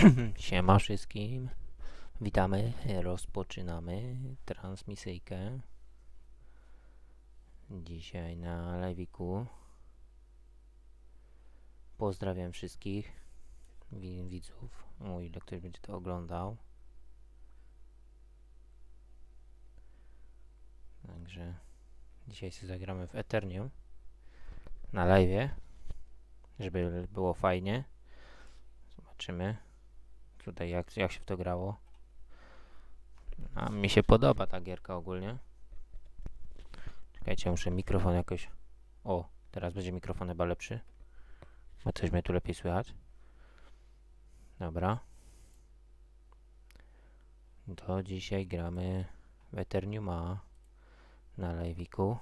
Siema wszystkim. Witamy. Rozpoczynamy transmisyjkę. Dzisiaj na live'iku. Pozdrawiam wszystkich wi- widzów. Ile ktoś będzie to oglądał. Także dzisiaj sobie zagramy w Eternium na live'ie, żeby było fajnie. Zobaczymy tutaj jak, jak się w to grało. A mi się podoba ta gierka ogólnie. Czekajcie, muszę mikrofon jakoś... O, teraz będzie mikrofon chyba lepszy. Bo coś mnie tu lepiej słychać. Dobra. To dzisiaj gramy w Eterniuma na live'iku.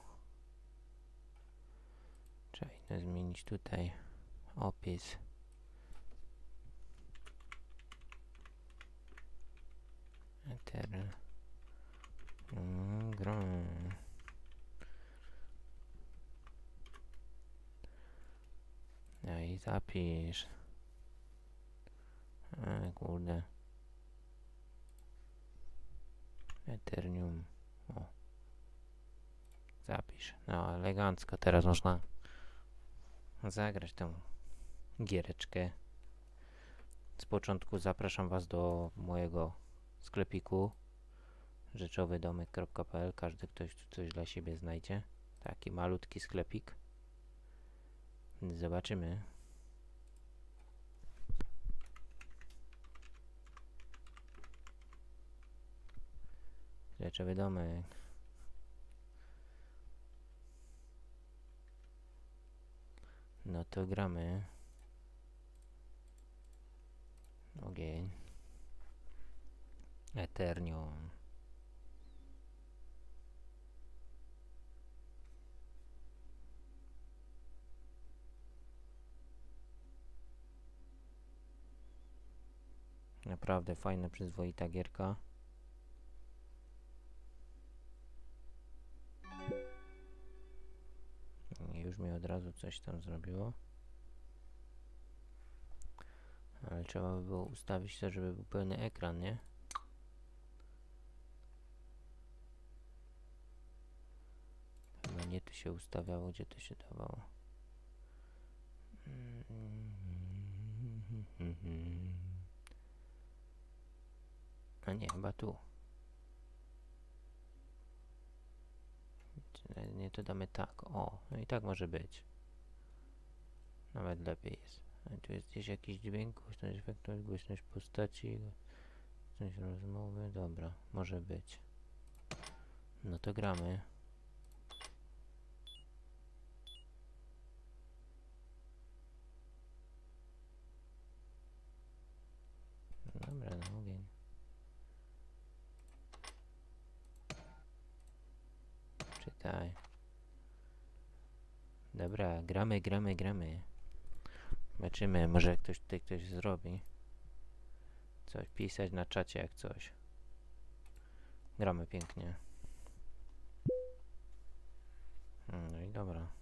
Trzeba zmienić tutaj opis. Eter. Mm, gra. No i zapisz. E, kurde. Eternium. O. Zapisz. No, elegancko. Teraz można zagrać tą giereczkę. Z początku zapraszam Was do mojego sklepiku rzeczowydomek.pl Każdy ktoś tu coś dla siebie znajdzie. Taki malutki sklepik. Zobaczymy. Rzeczowy domek. No to gramy. Ogień. Eternium. Naprawdę fajna, przyzwoita gierka. Już mi od razu coś tam zrobiło. Ale trzeba by było ustawić to, żeby był pełny ekran, nie? Nie tu się ustawiało, gdzie to się dawało. A nie, chyba tu. Nie, to damy tak. O, no i tak może być. Nawet lepiej jest. A tu jest gdzieś jakiś dźwięk, głośność efektów, głośność postaci, coś rozmowy. Dobra, może być. No to gramy. Dobra, no ogień. Dobra, gramy, gramy, gramy. Zobaczymy, może ktoś tutaj ktoś zrobi. Coś pisać na czacie jak coś. Gramy pięknie. Mm, No i dobra.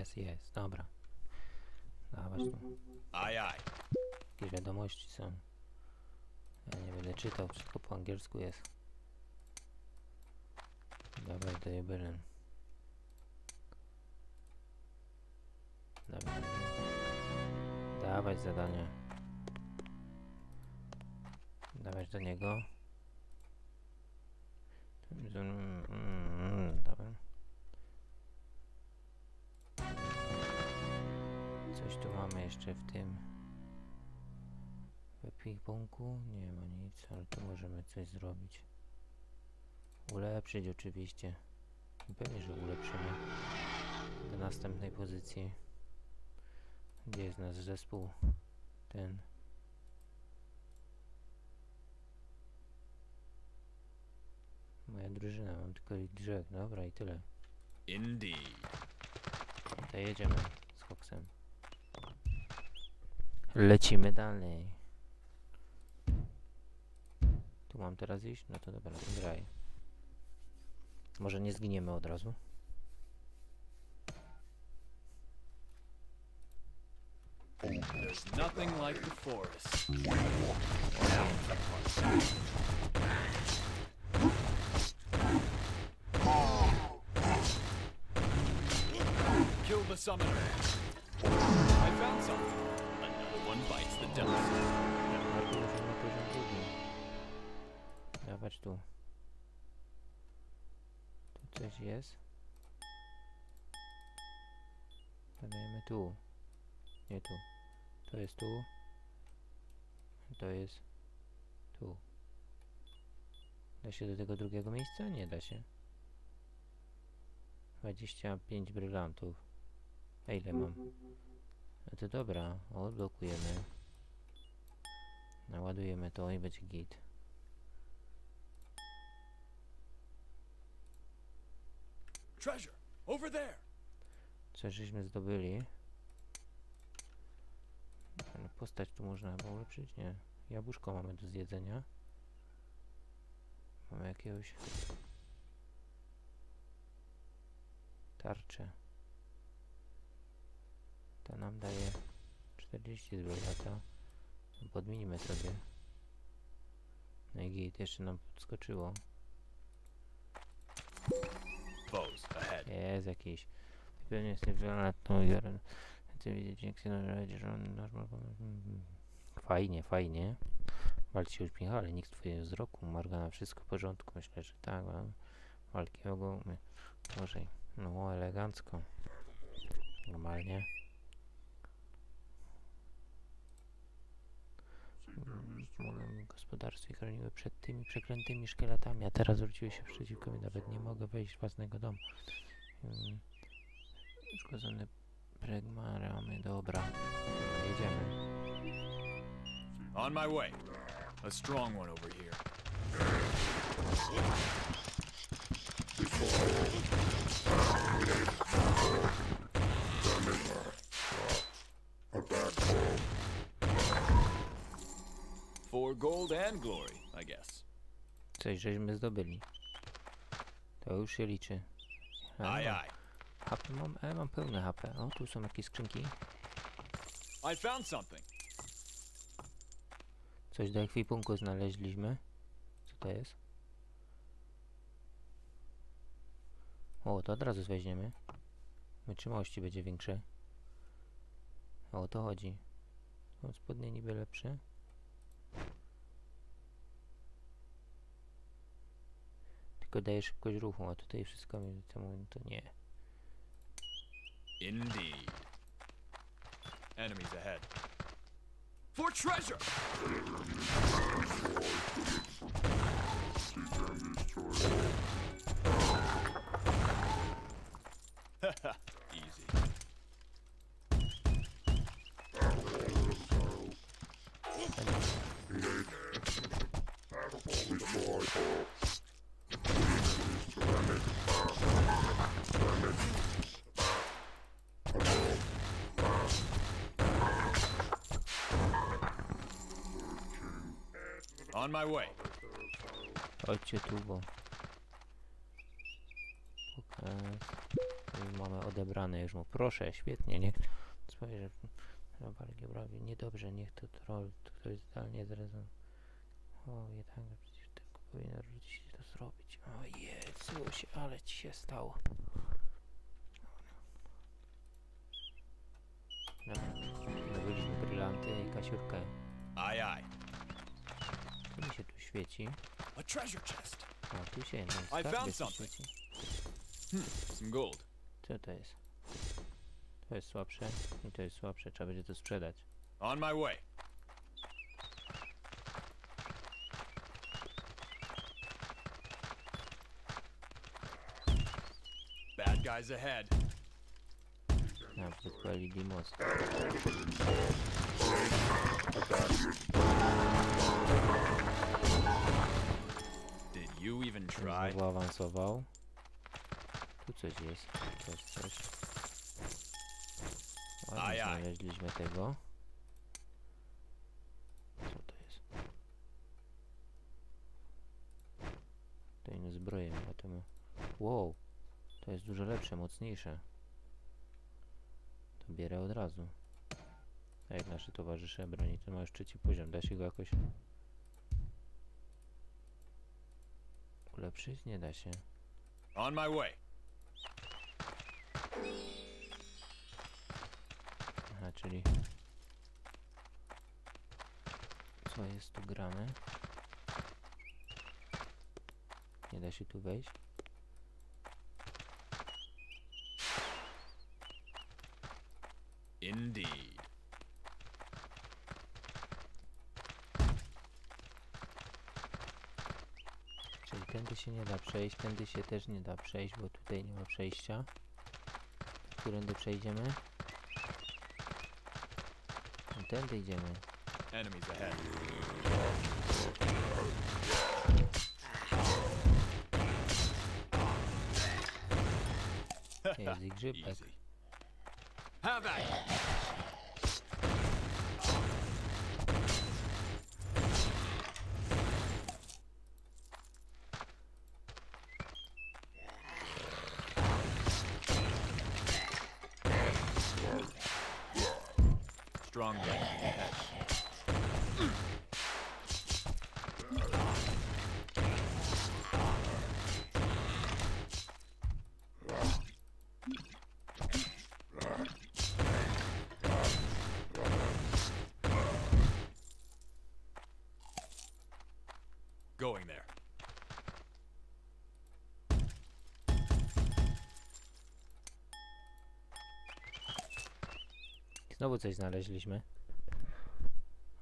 Jest, jest, dobra. Dawać tu. Aye, aye. Jakieś wiadomości są. Ja nie będę czytał, wszystko po angielsku jest. Dobra, to je Berlin. Dobra. Dawać zadanie. Dawać do niego. Coś tu mamy jeszcze w tym. W ekwipunku nie ma nic, ale tu możemy coś zrobić. Ulepszyć oczywiście. Pewnie, że ulepszymy. Do następnej pozycji. Gdzie jest nasz zespół? Ten. Moja drużyna, mam tylko drzech. Dobra i tyle. Indeed. To jedziemy z Foxem. Lecimy dalej. Tu mam teraz iść? No to dobra, graj. Może nie zginiemy od razu? There's nothing like the forest. Kill the summoner. I found something. One bites the dust. Na poziom drugi. Dawać tu. Tu coś jest. Podajemy tu. Nie tu. To jest tu. To jest tu. Da się do tego drugiego miejsca? Nie da się. 25 brylantów. A ile mam? No to dobra, odblokujemy. Naładujemy to i będzie git. Treasure! Over there! Coś żeśmy zdobyli. Ale postać tu można ulepszyć? Nie. Jabłuszko mamy do zjedzenia. Mamy jakiegoś... Tarczę. Ta nam daje 40 zbrojata. Podmienimy sobie. No i git, jeszcze nam podskoczyło. Jest jakiś. Pewnie jest niewielotną jarę. Chcę widzieć, jak się naradzi, że on normal. Fajnie, fajnie. Walczy się uśmiecha, ale nikt twojego wzroku. Morgana, wszystko w porządku. Myślę, że tak. ale Walki ogólnie. Może. No, elegancko. Normalnie. W gospodarstwie chroniły przed tymi przeklętymi szkieletami, a teraz zwróciły się przeciwko mi. Nawet nie mogę wejść własnego domu. Mm, Uszkodzone pregmaramy, dobra. Jedziemy. On my way. A strong one over here. For gold and glory, I guess. Coś żeśmy zdobyli. To już się liczy. A, Aye, mam- aye. HP mam, e, mam pełne HP. O, tu są jakieś skrzynki. I found something. Coś do ekwipunku znaleźliśmy. Co to jest? O, to od razu weźmiemy. Wytrzymałości będzie większe. O, to chodzi. Spodnie niby lepsze. Tylko daje szybkość ruchu, a tutaj wszystko mi to nie. Indeed. Enemies ahead. For treasure! Easy. On my way. Chodźcie tu, bo... Już Mamy odebrane już mu. Proszę, świetnie, niech... Spojrzę... Robal Giebrowi, niedobrze, niech to troll, to ktoś zdalnie zrezon... O, jednak przecież tylko powinien wrócić to zrobić. O Jezusie, ale ci się stało. Dobra, zdobyliśmy brylanty i kasiurkę. Aye, aye. Co się tu świeci? A treasure chest. O, tu się jeden I skarb found jest something. świeci. Some gold. Co to jest? To jest słabsze i to jest słabsze. Trzeba będzie to sprzedać. On my way. Bad guys ahead. A, podpalili most. You even try? Znowu awansował. Tu coś jest. Jest coś. Ładnie Aj, aj. znaleźliśmy tego. Co to jest? To inne zbroje temu. Wow! To jest dużo lepsze, mocniejsze. To bierę od razu. A jak nasze towarzysze broni, to ma już trzeci poziom. Da się go jakoś ulepszyć? Nie da się. On my way. Aha, czyli... Co jest tu grane? Nie da się tu wejść? Indeed. Czyli tędy się nie da przejść, tędy się też nie da przejść, bo tutaj nie ma przejścia. Którędy przejdziemy? No, tędy idziemy. Enemies ahead. Jest i grzybek it. Strong guy ahead. Going there. Znowu coś znaleźliśmy.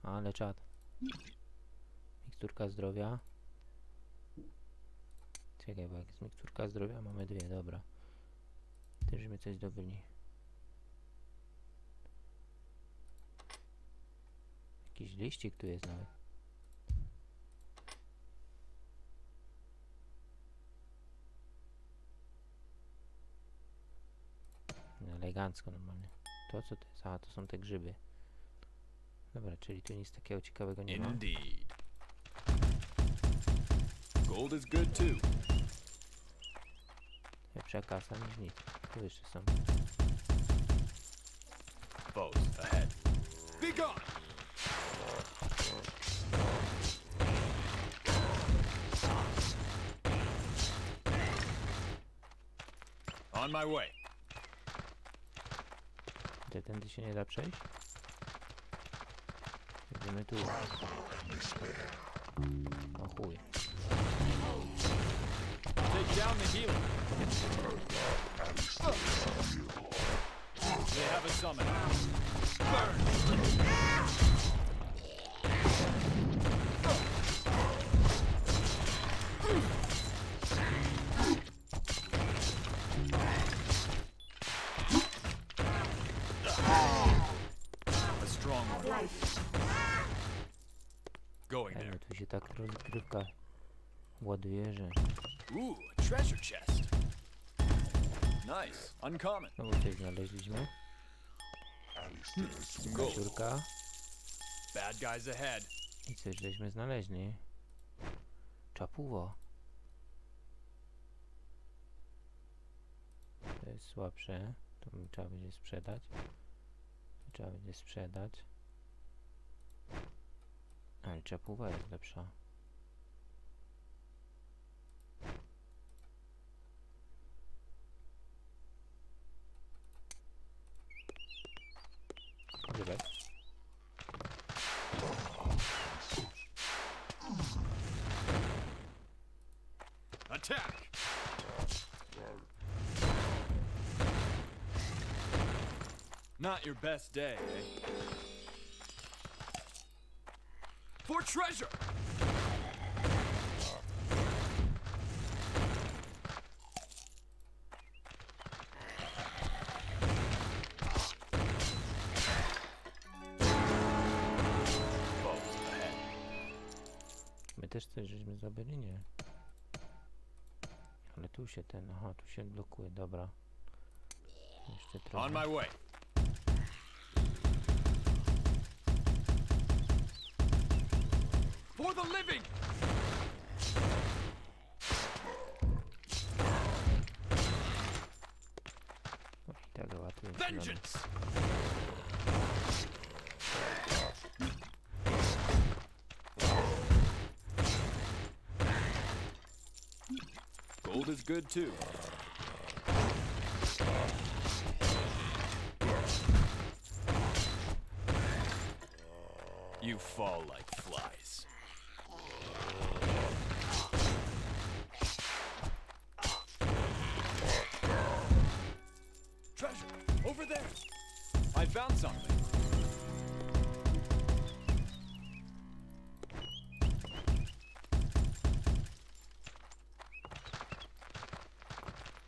Ale czad. Miksturka zdrowia. Czekaj, bo jak jest miksturka zdrowia, mamy dwie, dobra. Też coś zdobyli. Jakiś liścik tu jest nawet. Elegancko normalnie. To co to jest? A, to są te grzyby. Dobra, czyli tu nic takiego ciekawego nie ma. Indeed. Gold is good too. Lepsza kasa niż nic. Tu jeszcze są. Foes ahead. Be gone! On my way. Gdzie tędy się nie da przejść? Idziemy tu. O chuj. Take down the healer. They have a summon. Burn! Ładuje, że Ooh, a treasure chest. Nice. Uncommon. znowu coś znaleźliśmy. Gold. Bad guys ahead. i coś żeśmy znaleźli. Czapuwo. To jest słabsze. To trzeba będzie sprzedać. To trzeba będzie sprzedać. Ale czapuwa jest lepsza. Grzybek. Attack! Not your best day, eh? For treasure! Się blokuje, dobra. Jeszcze trochę. On my way. For the living! O, I tak łatwiej. Vengeance! Gold is good too. Found something.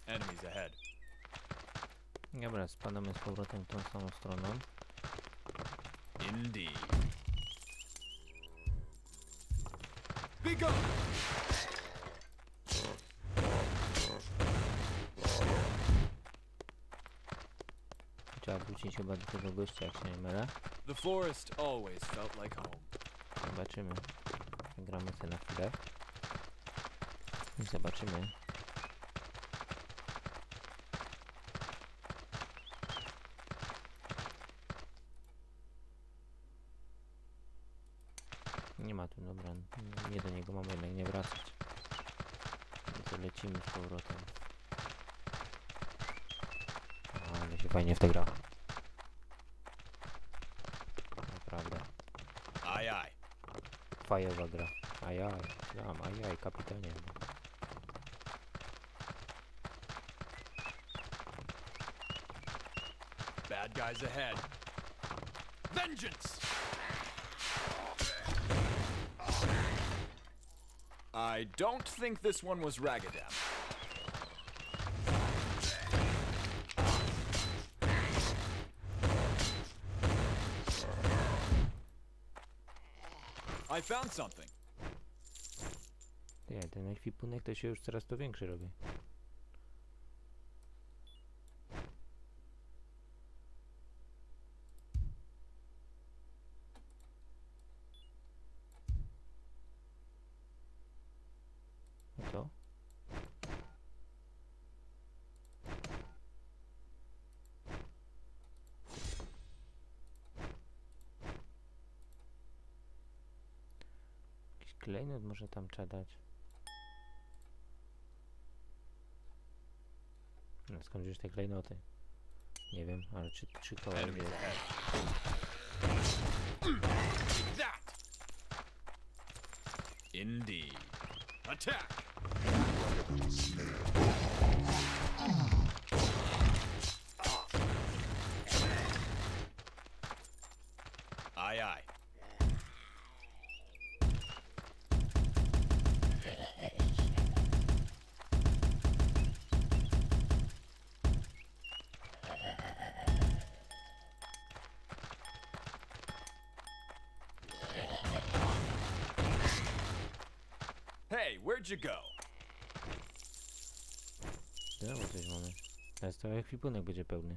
Enemies ahead. Dobra, spadamy z powrotem tą samą stroną. Indeed. Be gone! Gościa, jak się nie mylę. The forest always felt like home. Zobaczymy. Gramy sobie na chwilę. I zobaczymy. Nie ma tu, dobra. Nie do niego mamy jednak nie wracać. No to lecimy z powrotem. O, ale się fajnie w to gra. Gra. Ajaj, znam, ajaj, kapitanie. Bad guys ahead. Vengeance! I don't think this one was Ragadam. I found something. Nie, ten ekwipunek to się już coraz to większy robi. A to? Klejnot może tam trzeba dać. No, skąd wziąć te klejnoty? Nie wiem, ale czy, czy ahead. That! Indeed. Attack! Aye, aye. Hey, where'd you go? Znowu coś mamy. Teraz to ekwipunek będzie pełny.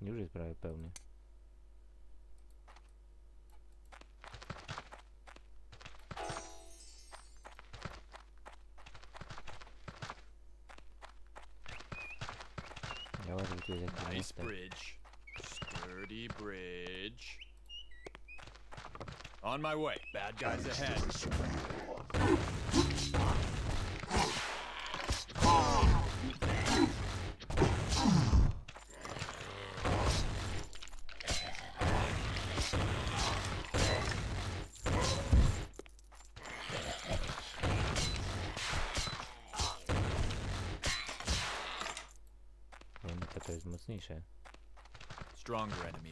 Już jest prawie pełny. Ja łażę, tu jest jakiś Nice bridge. Sturdy bridge. On my way. Bad guys ahead. No to, to jest mocniejsze. Stronger enemy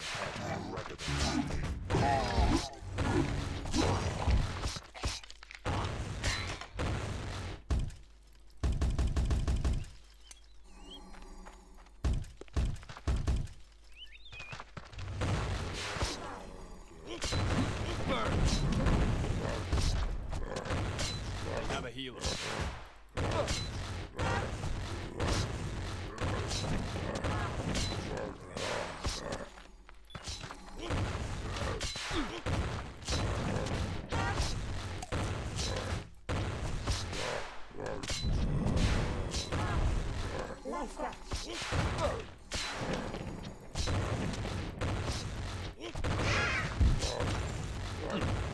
Thank you.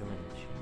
A